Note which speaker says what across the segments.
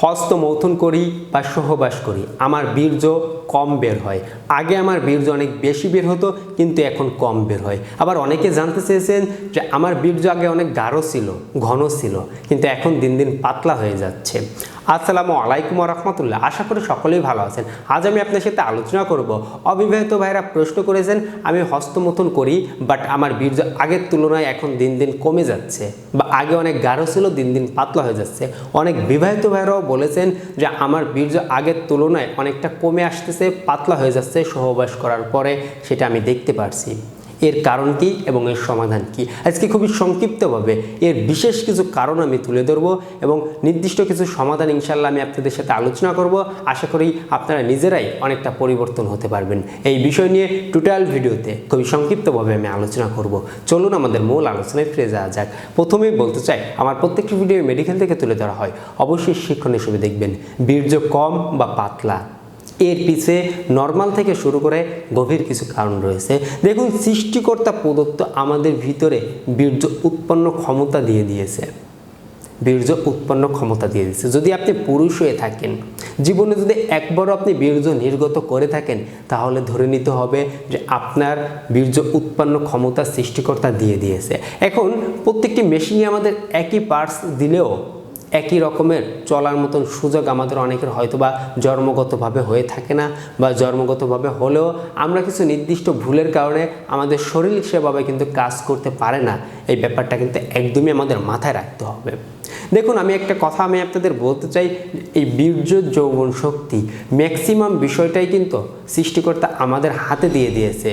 Speaker 1: হস্তমৈথুন করি বা সহবাস করি। আমার বীর্য কম বের হয়। আগে আমার বীর্য অনেক বেশি বের হতো, কিন্তু এখন কম বের হয়। আবার অনেকে জানতে চেয়েছেন যে আমার বীর্য আগে অনেক গাঢ় ছিল, ঘন ছিল, কিন্তু এখন দিন দিন পাতলা হয়ে যাচ্ছে। আসসালামু আলাইকুম রহমতুল্লাহ। আশা করি সকলেই ভালো আছেন। আজ আমি আপনার সাথে আলোচনা করব। অবিবাহিত ভাইরা প্রশ্ন করেছেন, আমি হস্তমথন করি বাট আমার বীর্য আগের তুলনায় এখন দিন দিন কমে যাচ্ছে, বা আগে অনেক গাঢ় ছিল, দিন দিন পাতলা হয়ে যাচ্ছে। অনেক বিবাহিত ভাইরাও বলেছেন যে আমার বীর্য আগের তুলনায় অনেকটা কমে আসতেছে পাতলা হয়ে যাচ্ছে সহবাস করার পরে সেটা আমি দেখতে পারছি। এর কারণ কি এবং এর সমাধান কি? আজকে খুবই সংক্ষিপ্তভাবে এর বিশেষ কিছু কারণ আমি তুলে ধরবো এবং নির্দিষ্ট কিছু সমাধান ইনশাল্লাহ আমি আপনাদের সাথে আলোচনা করব। আশা করি আপনারা নিজেরাই অনেকটা পরিবর্তন হতে পারবেন। এই বিষয় নিয়ে টোটাল ভিডিওতে খুবই সংক্ষিপ্তভাবে আমি আলোচনা করব। চলুন আমাদের মূল আলোচনায় ফিরে যাওয়া যাক। প্রথমেই বলতে চাই, আমার প্রত্যেকটি ভিডিও মেডিকেল থেকে তুলে ধরা হয়। অবশ্যই শিক্ষণ হিসেবে দেখবেন। বীর্য কম বা পাতলা। এর পিছে নর্মাল থেকে শুরু করে গভীর কিছু কারণ রয়েছে। দেখুন, সৃষ্টিকর্তা প্রদত্ত আমাদের ভিতরে বীর্য উৎপন্ন ক্ষমতা দিয়ে দিয়েছে। বীর্য উৎপন্ন ক্ষমতা দিয়ে দিয়েছে। যদি আপনি পুরুষ হয়ে থাকেন, জীবনে যদি একবারও আপনি বীর্য নির্গত করে থাকেন, তাহলে ধরে নিতে হবে যে আপনার বীর্য উৎপন্ন ক্ষমতা সৃষ্টিকর্তা দিয়ে দিয়েছে। এখন, প্রত্যেকটি মেশিনে আমাদের একই পার্টস দিলেও একই রকমের চলার মতন সুযোগ আমাদের অনেকের হয়তো বা জন্মগতভাবে হয়ে থাকে না বা জন্মগতভাবে হলেও আমরা কিছু নির্দিষ্ট ভুলের কারণে আমাদের শরীর সেভাবে কিন্তু কাজ করতে পারে না। এই ব্যাপারটা কিন্তু একদমই আমাদের মাথায় রাখতে হবে। দেখুন, আমি একটা কথা আমি আপনাদের বলতে চাই, এই বীর্য যৌবন শক্তি ম্যাক্সিমাম বিষয়টাই কিন্তু সৃষ্টিকর্তা আমাদের হাতে দিয়ে দিয়েছে।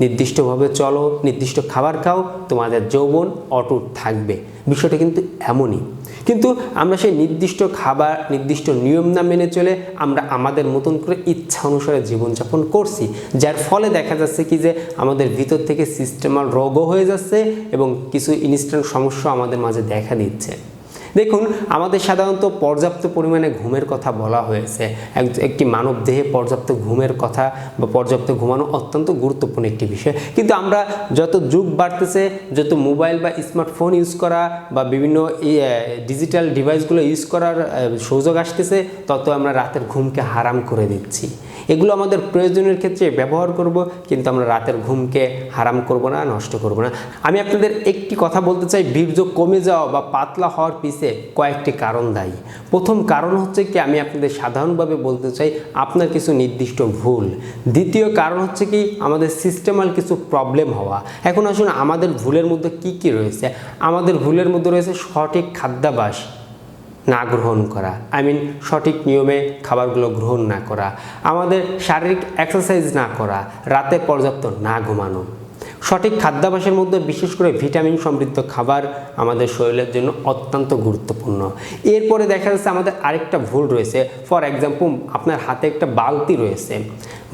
Speaker 1: নির্দিষ্টভাবে চলো, নির্দিষ্ট খাবার খাও, তোমাদের যৌবন অটুট থাকবে। বিষয়টা কিন্তু এমনই। কিন্তু আমরা সেই নির্দিষ্ট খাবার, নির্দিষ্ট নিয়ম না মেনে চলে আমরা আমাদের মতন করে ইচ্ছা অনুসারে জীবনযাপন করছি, যার ফলে দেখা যাচ্ছে কি যে আমাদের ভিতর থেকে সিস্টেমাল রোগও হয়ে যাচ্ছে এবং কিছু ইনস্ট্যান্ট সমস্যা আমাদের মাঝে দেখা দিচ্ছে। দেখুন, আমাদের সাধারণত পর্যাপ্ত পরিমাণে ঘুমের কথা বলা হয়েছে। এক- একটি মানব দেহে পর্যাপ্ত ঘুমের কথা বা পর্যাপ্ত ঘুমানো অত্যন্ত গুরুত্বপূর্ণ একটি বিষয়। কিন্তু আমরা যত যুগ বাড়তেছে, যত মোবাইল বা স্মার্টফোন ইউজ করা বা বিভিন্ন ডিজিটাল ডিভাইসগুলো ইউজ করার সুযোগ আসতেছে, তত আমরা রাতের ঘুমকে হারাম করে দিচ্ছি। এগুলো আমাদের প্রয়োজনের ক্ষেত্রে ব্যবহার করব, কিন্তু আমরা রাতের ঘুমকে হারাম করব না, নষ্ট করব না। আমি আপনাদের একটি কথা বলতে চাই, বীর্য কমে যাওয়া বা পাতলা হওয়ার পিছে কয়েকটি কারণ দায়ী। প্রথম কারণ হচ্ছে কি, আমি আপনাদের সাধারণভাবে বলতে চাই, আপনার কিছু নির্দিষ্ট ভুল। দ্বিতীয় কারণ হচ্ছে কি, আমাদের সিস্টেমাল কিছু প্রবলেম হওয়া। এখন আসুন, আমাদের ভুলের মধ্যে কি কি রয়েছে? আমাদের ভুলের মধ্যে রয়েছে সঠিক খাদ্যাভ্যাস না গ্রহণ করা। আই মিন সঠিক নিয়মে খাবারগুলো গ্রহণ না করা। আমাদের শারীরিক এক্সারসাইজ না করা, রাতে পর্যাপ্ত না ঘুমানো। সঠিক খাদ্যাভ্যাসের মধ্যে বিশেষ করে ভিটামিন সমৃদ্ধ খাবার আমাদের শরীরের জন্য অত্যন্ত গুরুত্বপূর্ণ। এরপরে দেখা যাচ্ছে আমাদের আরেকটা ভুল রয়েছে। ফর এক্সাম্পল আপনার হাতে একটা বালতি রয়েছে।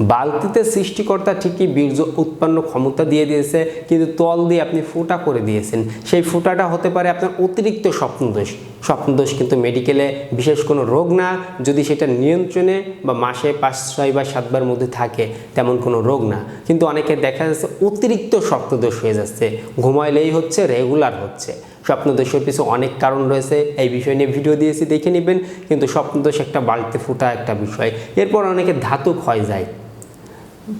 Speaker 1: বালতিতে সৃষ্টিকর্তা ঠিকই বীর্য উৎপন্ন ক্ষমতা দিয়ে দিয়েছে, কিন্তু তল দিয়ে আপনি ফুটা করে দিয়েছেন। সেই ফুটাটা হতে পারে আপনার অতিরিক্ত স্বপ্নদোষ। স্বপ্নদোষ কিন্তু মেডিকেলে বিশেষ কোনো রোগ না, যদি সেটা নিয়ন্ত্রণে বা মাসে পাঁচ, ছয় বা সাতবার মধ্যে থাকে, তেমন কোনো রোগ না। কিন্তু অনেকে দেখা যাচ্ছে অতিরিক্ত স্বপ্নদোষ হয়ে যাচ্ছে। ঘুমাইলেই হচ্ছে, রেগুলার হচ্ছে। স্বপ্নদোষের পিছু অনেক কারণ রয়েছে, এই বিষয় নিয়ে ভিডিও দিয়েছি, দেখে নেবেন। কিন্তু স্বপ্নদোষ একটা বাড়িতে ফুটা একটা বিষয়। এরপর অনেকে ধাতু ক্ষয় যায়।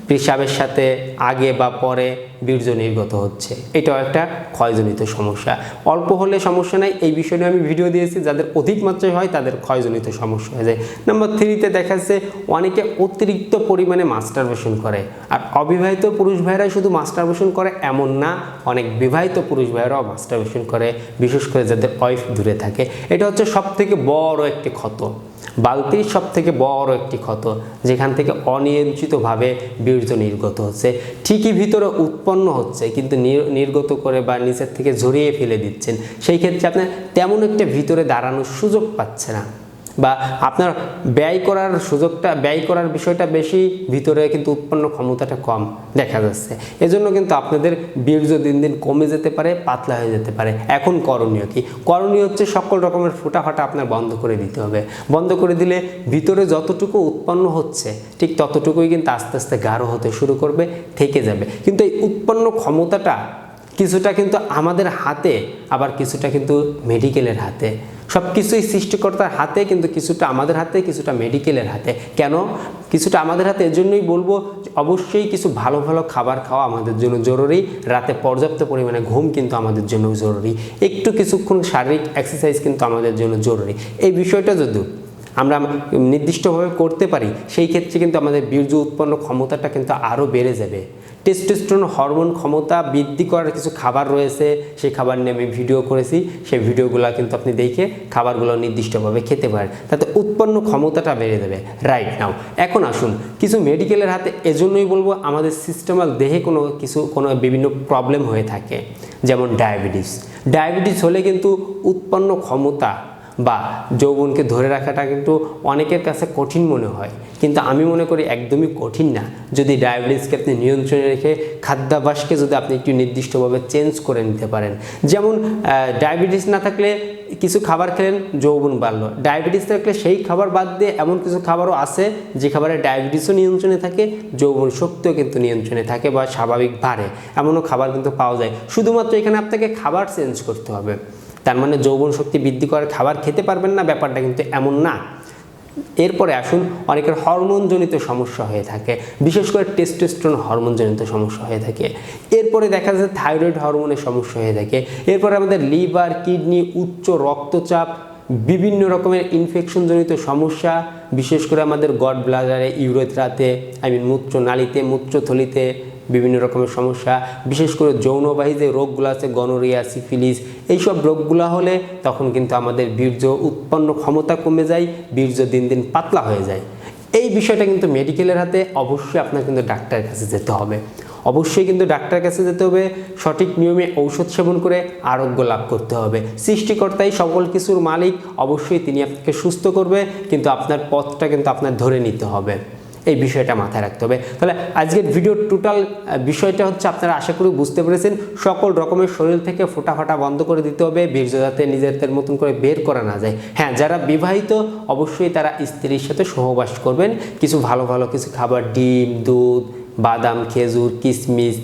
Speaker 1: পেশাবের সাথে আগে বা পরে বীর্য নির্গত হচ্ছে। এটাও একটা ক্ষয়জনিত সমস্যা। অল্প হলে সমস্যা নাই, এই বিষয় আমি ভিডিও দিয়েছি, যাদের অধিক মাত্রায় হয় তাদের ক্ষয়জনিত সমস্যা হয়ে যায়। নাম্বার থ্রিতে দেখা যাচ্ছে, অনেকে অতিরিক্ত পরিমাণে মাস্টারবেশন করে। আর অবিবাহিত পুরুষ ভাইরা শুধু মাস্টারবেশন করে এমন না, অনেক বিবাহিত পুরুষ ভাইরাও মাস্টারবেশন করে, বিশেষ করে যাদের ওয়াইফ দূরে থাকে। এটা হচ্ছে সব থেকে বড় একটি ক্ষত। বালতির সব থেকে বড় একটি ক্ষত, যেখান থেকে অনিয়ন্ত্রিতভাবে বীর্য নির্গত হচ্ছে। ঠিকই ভিতরে উৎপন্ন হচ্ছে, কিন্তু নির- নির্গত করে বা নিচের থেকে ঝরিয়ে ফেলে দিচ্ছেন। সেই ক্ষেত্রে আপনার তেমন একটা ভিতরে দাঁড়ানোর সুযোগ পাচ্ছে না। বা আপনার ব্যয় করার সুযোগটা, ব্যয় করার বিষয়টা বেশি, ভিতরে কিন্তু উৎপন্ন ক্ষমতাটা কম দেখা যাচ্ছে। এজন্য কিন্তু আপনাদের বীর্য দিন দিন কমে যেতে পারে, পাতলা হয়ে যেতে পারে। এখন করণীয় কি? করণীয় হচ্ছে সকল রকমের ফোটা ফাটা আপনার বন্ধ করে দিতে হবে। বন্ধ করে দিলে ভিতরে যতটুকু উৎপন্ন হচ্ছে, ঠিক ততটুকুই কিন্তু আস্তে আস্তে গাঢ় হতে শুরু করবে, থেকে যাবে। কিন্তু এই উৎপন্ন ক্ষমতাটা কিছুটা কিন্তু আমাদের হাতে, আবার কিছুটা কিন্তু মেডিকেলের হাতে। সব কিছুই সৃষ্টিকর্তার হাতে, কিন্তু কিছুটা আমাদের হাতে, কিছুটা মেডিকেলের হাতে। কেন? কিছুটা আমাদের হাতে, এজন্যই বলব অবশ্যই কিছু ভালো ভালো খাবার খাওয়া আমাদের জন্য জরুরি। রাতে পর্যাপ্ত পরিমাণে ঘুম কিন্তু আমাদের জন্য জরুরি। একটু কিছুক্ষণ শারীরিক এক্সারসাইজ কিন্তু আমাদের জন্য জরুরি। এই বিষয়টা যদি আমরা নির্দিষ্টভাবে করতে পারি, সেই ক্ষেত্রে কিন্তু আমাদের বীর্য উৎপন্ন ক্ষমতাটা কিন্তু আরও বেড়ে যাবে। টেস্টোস্টেরন হরমোন ক্ষমতা বৃদ্ধি করার কিছু খাবার রয়েছে, সেই খাবার নিয়ে আমি ভিডিও করেছি। সেই ভিডিওগুলো কিন্তু আপনি দেখে খাবারগুলো নির্দিষ্টভাবে খেতে পারেন। তাতে উৎপন্ন ক্ষমতাটা বেড়ে যাবে। রাইট নাও এখন আসুন। কিছু মেডিকেলের হাতে এজন্যই বলব, আমাদের সিস্টেমাল দেহে কোনো কিছু, কোনো বিভিন্ন প্রবলেম হয়ে থাকে। যেমন ডায়াবেটিস ডায়াবেটিস হলে কিন্তু উৎপন্ন ক্ষমতা বা যৌবনকে ধরে রাখাটা কিন্তু অনেকের কাছে কঠিন মনে হয়। কিন্তু আমি মনে করি একদমই কঠিন না। যদি ডায়াবেটিসকে আপনি নিয়ন্ত্রণে রেখে খাদ্যাভ্যাসকে যদি আপনি একটু নির্দিষ্টভাবে চেঞ্জ করে নিতে পারেন। যেমন ডায়াবেটিস না থাকলে কিছু খাবার খেলেন, যৌবন বাড়লো। ডায়াবেটিস থাকলে সেই খাবার বাদ দিয়ে এমন কিছু খাবারও আছে যে খাবারে ডায়াবেটিসও নিয়ন্ত্রণে থাকে, যৌবন শক্তিও কিন্তু নিয়ন্ত্রণে থাকে বা স্বাভাবিক বাড়ে। এমনও খাবার কিন্তু পাওয়া যায়। শুধুমাত্র এখানে আপনাকে খাবার চেঞ্জ করতে হবে। তার মানে যৌবন শক্তি বৃদ্ধি করার খাবার খেতে পারবেন না, ব্যাপারটা কিন্তু এমন না। এরপরে আসুন, অনেকের হরমোনজনিত সমস্যা হয়ে থাকে, বিশেষ করে টেস্টোস্টেরন হরমোনজনিত সমস্যা হয়ে থাকে। এরপরে দেখা যায় থাইরয়েড হরমোনের সমস্যা হয়ে থাকে। এরপরে আমাদের লিভার কিডনি উচ্চ রক্তচাপ, বিভিন্ন রকমের ইনফেকশনজনিত সমস্যা, বিশেষ করে আমাদের গড ব্লাডারে ইউরেথ্রাতে আই মিন মূত্রনালীতে, মূত্রথলিতে বিভিন্ন রকমের সমস্যা, বিশেষ করে যৌনবাহী যে রোগগুলো আছে, গনোরিয়া, সিফিলিস, এইসব রোগগুলো হলে তখন কিন্তু আমাদের বীর্য উৎপন্ন ক্ষমতা কমে যায়, বীর্য দিন দিন পাতলা হয়ে যায়। এই বিষয়টা কিন্তু মেডিকেলের হাতে অবশ্যই আপনার কিন্তু ডাক্তারের কাছে যেতে হবে। অবশ্যই কিন্তু ডাক্তারের কাছে যেতে হবে, সঠিক নিয়মে ঔষধ সেবন করে আরোগ্য লাভ করতে হবে। সৃষ্টিকর্তাই সকল কিছুর মালিক, অবশ্যই তিনি আপনাকে সুস্থ করবে, কিন্তু আপনার পথটা কিন্তু আপনার ধরে নিতে হবে। এই বিষয়টা মাথায় রাখতে হবে। তাহলে আজকের ভিডিওর টোটাল বিষয়টা হচ্ছে আপনারা আশা করি বুঝতে পেরেছেন, সকল রকমের শরীর থেকে ফোটা ফাটা বন্ধ করে দিতে হবে, বীর্য যাতে নিজেদের মতন করে বের করা না যায়। হ্যাঁ যারা বিবাহিত, অবশ্যই তারা স্ত্রীর সাথে সহবাস করবেন। কিছু ভালো ভালো কিছু খাবার, ডিম, দুধ, বাদাম, খেজুর কিশমিশ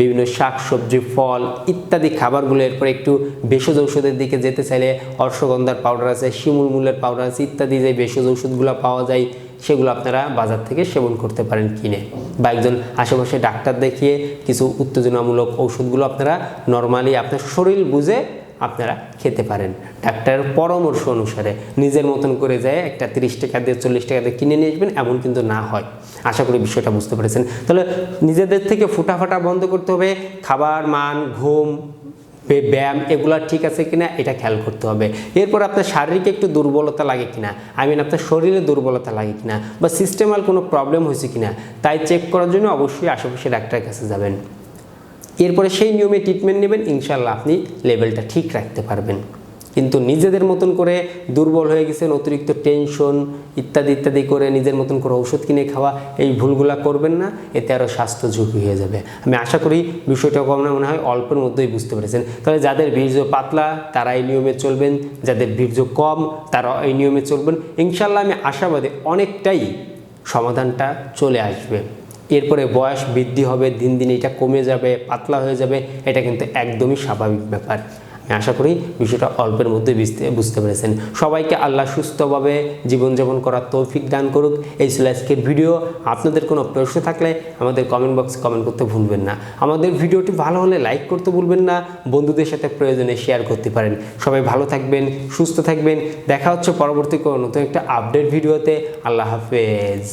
Speaker 1: বিভিন্ন শাক সবজি ফল ইত্যাদি খাবারগুলো এরপর একটু ভেষজ ঔষধের দিকে যেতে চাইলে অশ্বগন্ধার পাউডার আছে শিমুল মূলের পাউডার আছে ইত্যাদি যে ভেষজ ঔষধগুলো পাওয়া যায় সেগুলো আপনারা বাজার থেকে সেবন করতে পারেন কিনে। বা একজন আশেপাশে ডাক্তার দেখিয়ে কিছু উত্তেজনামূলক ঔষধগুলো আপনারা নর্মালি আপনার শরীর বুঝে আপনারা খেতে পারেন। ডাক্তারের পরামর্শ অনুসারে নিজের মতন করে যায় একটা তিরিশ টাকা দিয়ে চল্লিশ টাকা দিয়ে কিনে নিয়ে আসবেন, এমন কিন্তু না হয়। আশা করি বিষয়টা বুঝতে পেরেছেন। তাহলে নিজেদের থেকে ফুটা ফাটা বন্ধ করতে হবে। খাবার মান, ঘুম ব্যায়াম, এগুলো ঠিক আছে কিনা এটা খেয়াল করতে হবে। এরপর আপনার শারীরিক একটু দুর্বলতা লাগে কিনা আই মিন আপনার শরীরে দুর্বলতা লাগে কিনা বা সিস্টেমাল কোনো প্রবলেম হয়েছে কিনা, তাই চেক করার জন্য অবশ্যই আশেপাশে ডাক্তারের কাছে যাবেন। এরপরে সেই নিয়মে ট্রিটমেন্ট নেবেন ইনশাল্লাহ আপনি লেভেলটা ঠিক রাখতে পারবেন। কিন্তু নিজেদের মতন করে দুর্বল হয়ে গেছেন, অতিরিক্ত টেনশন ইত্যাদি ইত্যাদি করে নিজের মতন করে ঔষধ কিনে খাওয়া, এই ভুলগুলা করবেন না, এতে আরও স্বাস্থ্য ঝুঁকি হয়ে যাবে। আমি আশা করি বিষয়টা কম না, মনে হয় অল্পের মধ্যেই বুঝতে পেরেছেন। তাহলে যাদের বীর্য পাতলা, তারা এই নিয়মে চলবেন। যাদের বীর্য কম, তারা এই নিয়মে চলবেন। ইনশাল্লাহ আমি আশাবাদী অনেকটাই সমাধানটা চলে আসবে। এরপরে বয়স বৃদ্ধি হবে, দিন দিন এটা কমে যাবে, পাতলা হয়ে যাবে, এটা কিন্তু একদমই স্বাভাবিক ব্যাপার। আমি আশা করি বিষয়টা অল্পের মধ্যে বুঝতে পেরেছেন। সবাইকে আল্লাহ সুস্থভাবে জীবনযাপন করার তৌফিক দান করুক। এই ছিল আজকের ভিডিও। আপনাদের কোনো প্রশ্ন থাকলে আমাদের কমেন্ট বক্সে কমেন্ট করতে ভুলবেন না। আমাদের ভিডিওটি ভালো হলে লাইক করতে ভুলবেন না। বন্ধুদের সাথে প্রয়োজনে শেয়ার করতে পারেন। সবাই ভালো থাকবেন, সুস্থ থাকবেন। দেখা হচ্ছে পরবর্তী কোনো নতুন একটা আপডেট ভিডিওতে। আল্লাহ হাফেজ।